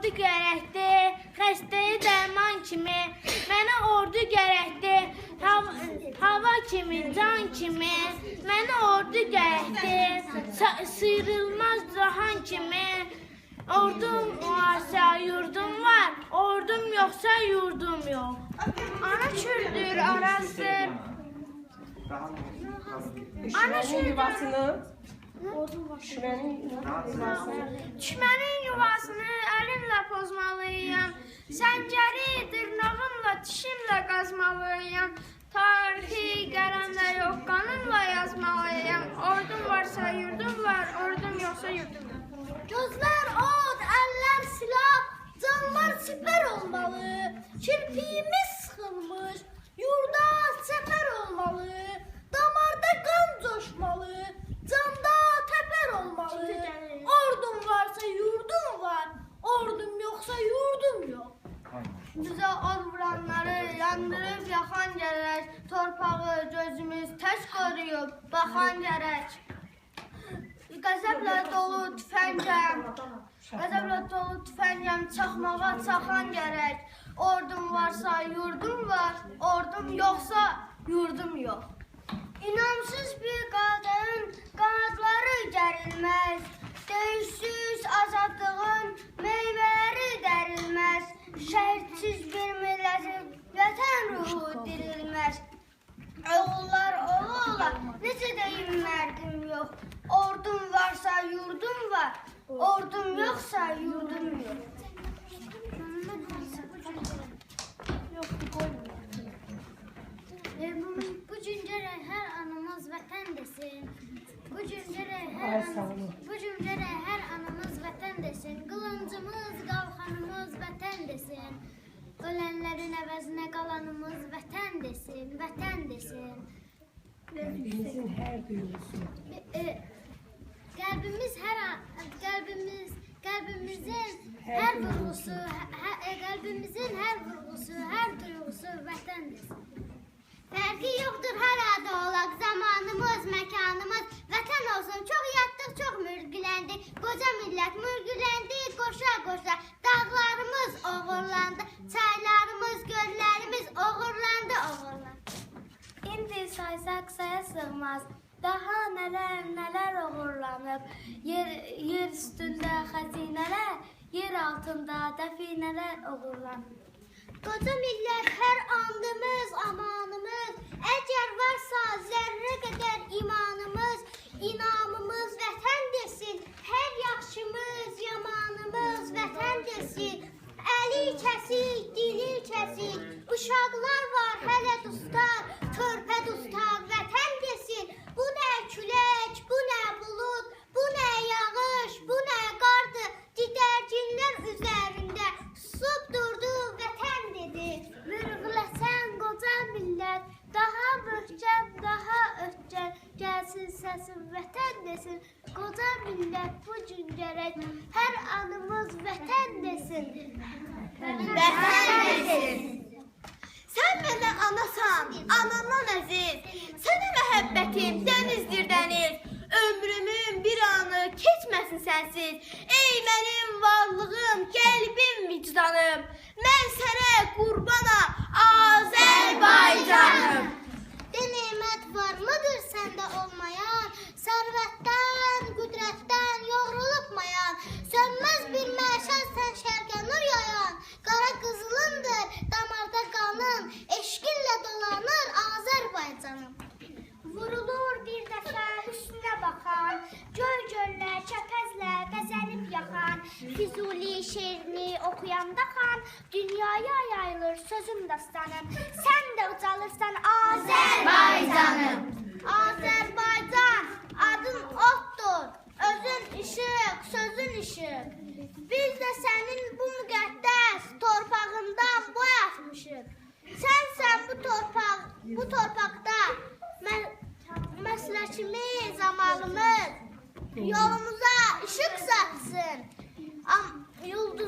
ordu gərəkdir, xəstəyə dərman kimi. Mənə ordu gərəkdir, hava, hava kimi, can kimi. Mənə ordu gərəkdir, sa- sıyrılmaz cahan kimi. Ordum varsa yurdum var, ordum yoxsa yurdum yox. Ana kürdür, arası. Ana Düşmənin kürdür. yuvasını əlimlə pozmalıyam. Səngəri dırnağımla, dişimlə qazmalıyam. Tarixi qələmlə yox, qanınla yazmalıyam. Ordum varsa yurdum var, ordum yoxsa yurdum yox. Gözler od, eller silah, canlar siper olmalı. Kirpiğimiz sıkılmış, yurda sefer olmalı. Damarda kan coşmalı, canda teper olmalı. Ordum varsa yurdum var, ordum yoksa yurdum yok. Bizə od vuranları yandırıb yaxan gərək. Torpağı gözümüz tək qoruyub baxan gərək. Qəzəblə dolu tüfəngəm. Qəzəblə dolu tüfəngəm çaxan gərək. Ordum varsa yurdum var, ordum yoxsa yurdum yox. İnamsız bir qadın qanadları gərilməz. Döyüşsüz azadlığın meyvələri dərilməz. Şəhidsiz bir millətin vətən ruhu dirilməz. Oğullar oğullar, necə deyim mərdim yox. Ordum varsa yurdum var, ordum yoxsa yurdum yox. E, bu, bu cüncere her anımız vatan desin. Bu sağ anı- olun. bu cüncere her anımız vatan desin. Kılıncımız, kalkanımız vatan desin. Ölenlerin əvəzinə qalanımız vətən desin, vətən desin. Denizin her duygusu. E, qəlbimiz hər qəlbimiz qəlbimizin Hər hər vurğusu, e, qəlbimizin hər vurğusu, hər duyğusu vətən Fərqi yoxdur harada olaq, zamanımız, məkanımız vətən olsun. Çox yatdıq, çox mürgüləndik. Qoca millət mürgüləndi, qoşa qoşa. Dağlarımız oğurlandı, çaylarımız, göllərimiz oğurlandı, oğurlandı. İndi saysaq saya sığmaz. Daha nələr nələr uğurlanıb. Yer, yer üstündə xəzinələr, yer altında dəfinələr uğurlanıb. Qoca millət hər andımız, amanımız, əgər varsa zərrə qədər imanımız, inamımız vətən desin, hər yaxşımız, yamanımız vətən desin. Əli kəsik, dili kəsik, uşaqlar var hələ dustaq, körpə dustaq vətən desin. Bu nə külək, bu nə bulud, bu nə yağış, bu nə qardır, didərginlər üzərində susub daha möhkəm, daha ötkəm, gəlsin səsin vətən desin. Qoca millət bu gün gərək hər anımız vətən desin. Vətən desin. Sən mənə anasan, anamdan əziz. Sənə məhəbbətim dənizdir dəniz. Ömrümün bir anı keçməsin sənsiz. Ey mənim varlığım, qəlbim, vicdanım. Mən sənə qurbanam, Azərbaycanım. De nemət var sözüm dastanım. Sən də ucalırsan Azərbaycanım. Azərbaycan adın otdur, özün işıq, sözün işıq. Biz də sənin bu müqəddəs torpağından boy atmışıq. Sənsən bu torpaq, bu torpaqda mə məsləkimiz, amalımız yolumuza işıq saçsın. Am yıldızımız,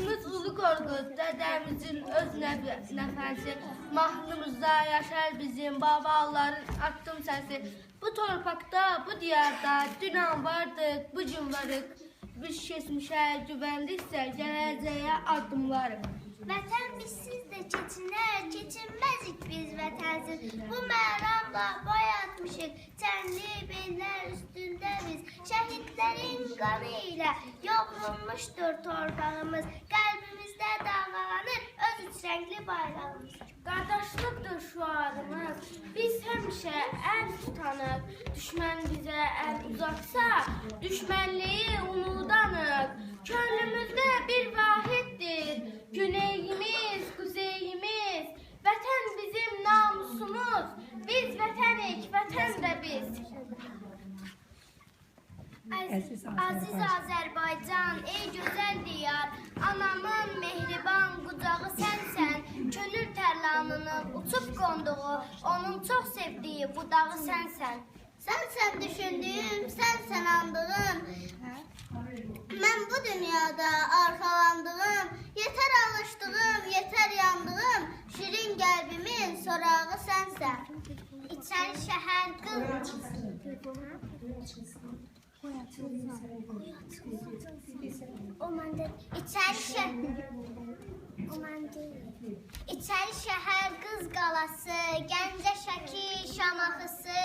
Təpəçimiz Ulu Dədə şəhərimizin öz nəf- nəfəsi, mahnımızda yaşar bizim babaların attım səsi. Bu torpaqda, bu diyarda dünən vardıq, bu gün varıq. Biz keçmişə güvəndiksə gələcəyə addımlarıq. Vətən bizsiz də keçinər, keçinməzik biz vətənsiz. Bu məramla boyatmışıq, çənli bellər üstündə biz. Şəhidlərin qanı ilə yoğrulmuşdur torpağımız. Qəlbimizdə dalgalanır öz üç rəngli bayrağımız. Qardaşlıqdır şüarımız. Biz həmişə əl tutanıq. Düşmən bizə əl uzatsa, düşmənliyi unudanıq. Könlümüzdə bir vahiddir. Güneyimiz, kuzeyimiz. Vətən bizim namusumuz. Biz vətənik, vətən də biz. Aziz Azərbaycan, ey gözəl diyar, anamın mehriban qucağı sənsən, könül tərlanının uçub qonduğu, onun çox sevdiyi budağı sənsən. Sənsən düşündüyüm, sənsən andığım. Mən bu dünyada arxalandığım, yetər alışdığım, yetər yandığım, şirin qəlbimin sorağı sənsən. İçəri şəhər qız O məndə içəri şəhər O qız qalası, Gəncə Şəki Şamaxısı,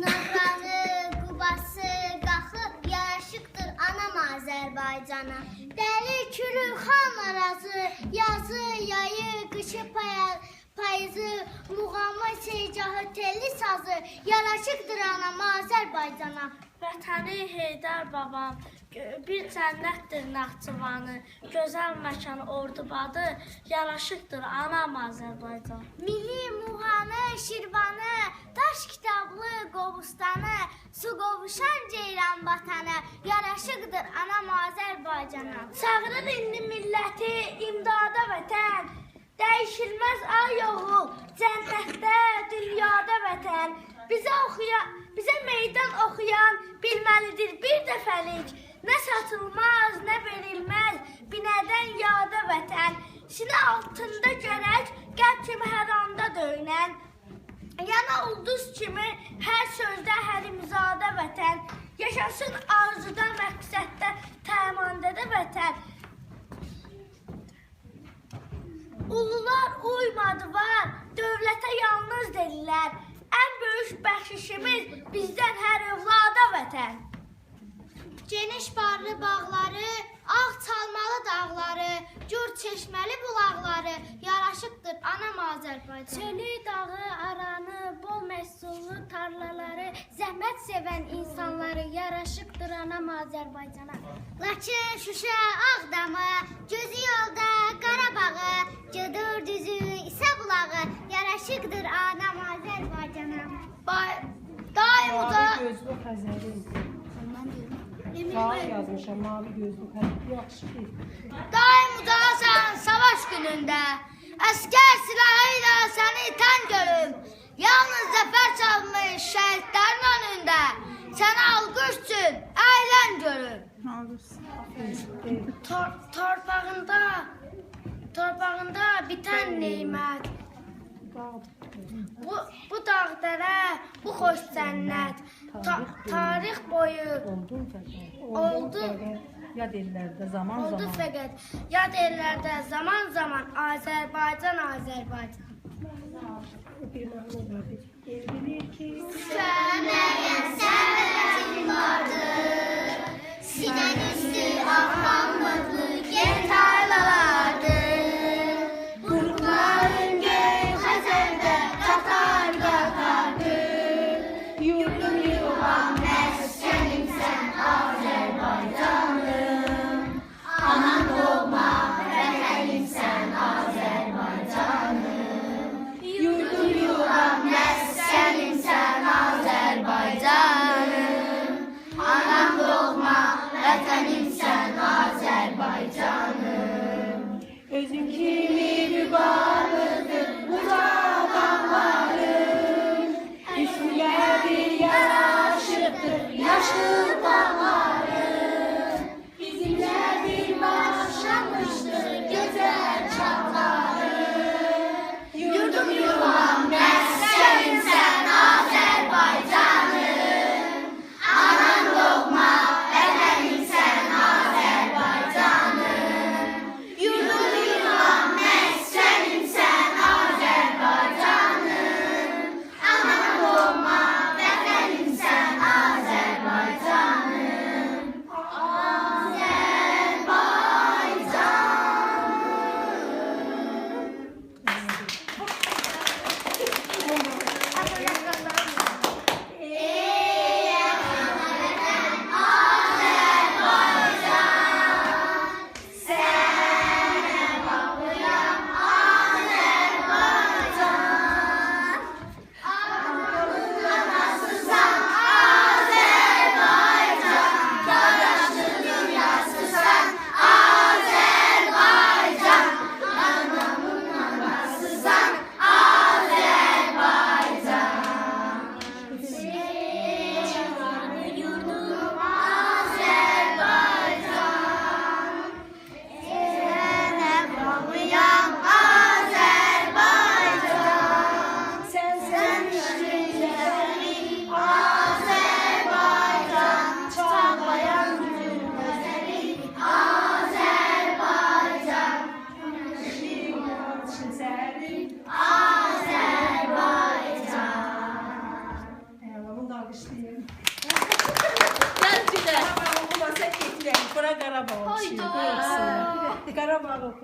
Nağranı, Qubası, Qaxı yaraşıqdır anam Azərbaycana. Dəli külü xan arazı, yazı, yayı, qışı paya- payızı, muğamı, secahı, telli sazı yaraşıqdır anam Azərbaycana. Vətəni Heydər babam, bir cənnətdir Naxçıvanı, gözəl məkan Ordubadı, yaraşıqdır anam Azərbaycan. Milli muğanı, şirvanı, daş kitablı qobustanı, su qovuşan ceyran vatanı, yaraşıqdır anam Azərbaycana. Çağırır indi milləti imdada vətən, dəyişilməz ay oğul, cənnətdə, dünyada vətən. Bizə oxuyan, bizə meydan oxuyan bilməlidir bir dəfəlik. Nə satılmaz, nə verilməz, binədən yada vətən. Sinə altında görək, qəlb kimi hər anda döyünən. Yana ulduz kimi hər sözdə hər imzada vətən. Yaşasın arzuda, məqsəddə, təmandədə vətən. Ulular uymadı var, dövlətə yalnız dedilər. Ən böyük bəxşişimiz bizdən hər övlada vətən. Geniş barlı bağları, ağ çalmalı dağları, gür çeşməli bulaqları anam Azərbaycan. Çölü, dağı, aranı, bol məhsullu tarlaları, zəhmət sevən insanları yaraşıqdır anam Azərbaycana. Laçın, Şuşa, Ağdamı, gözü yolda Qarabağı, Cıdır düzü, İsə bulağı yaraşıqdır anam Azərbaycana. Daim Mavi gözlü Xəzəri. Mavi yazmışam, mavi gözlü Xəzəri. Yaxşı ki. Daim ucasan savaş günündə Əskər silahıyla səni tən görüm Yalnız zəfər çalmış şəhidlərin önündə Sənə alqış üçün əylən görüm Tor torpağında Torpağında bitən neymət Bu, bu dağ dərə, bu xoş cənnət Ta Tarix boyu Oldu Yad ellərdə zaman Oldu zaman. fəqət yad ellərdə zaman zaman. Azərbaycan Azərbaycan. Bir bilir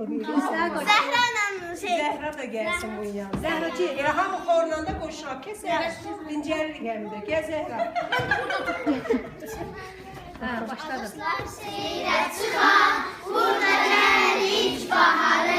Zehra Hanım'ın şey. Zehra da gelsin bu yan. Zehra çevir. Hamı korunanda koşuna keser. Dincelir gemide. Gel Zehra. ha başladı. Seyre çıkan burada geldik bahara.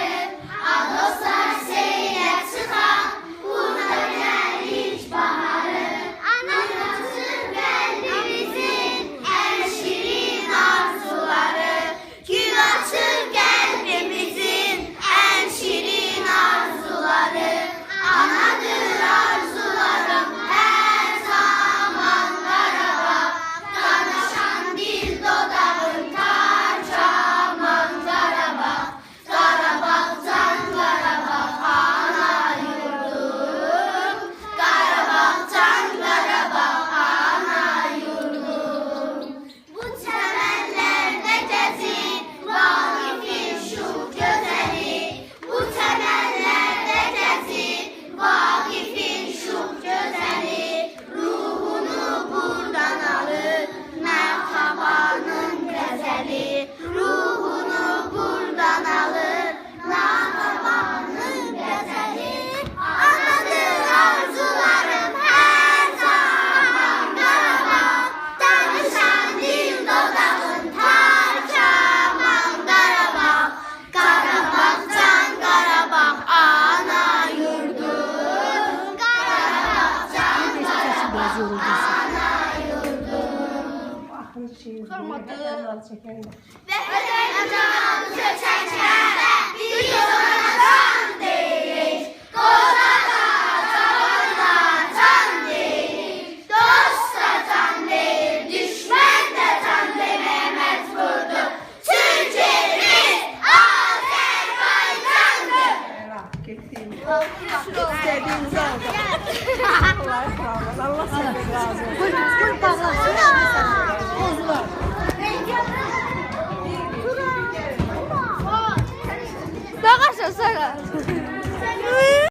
else are hearing much.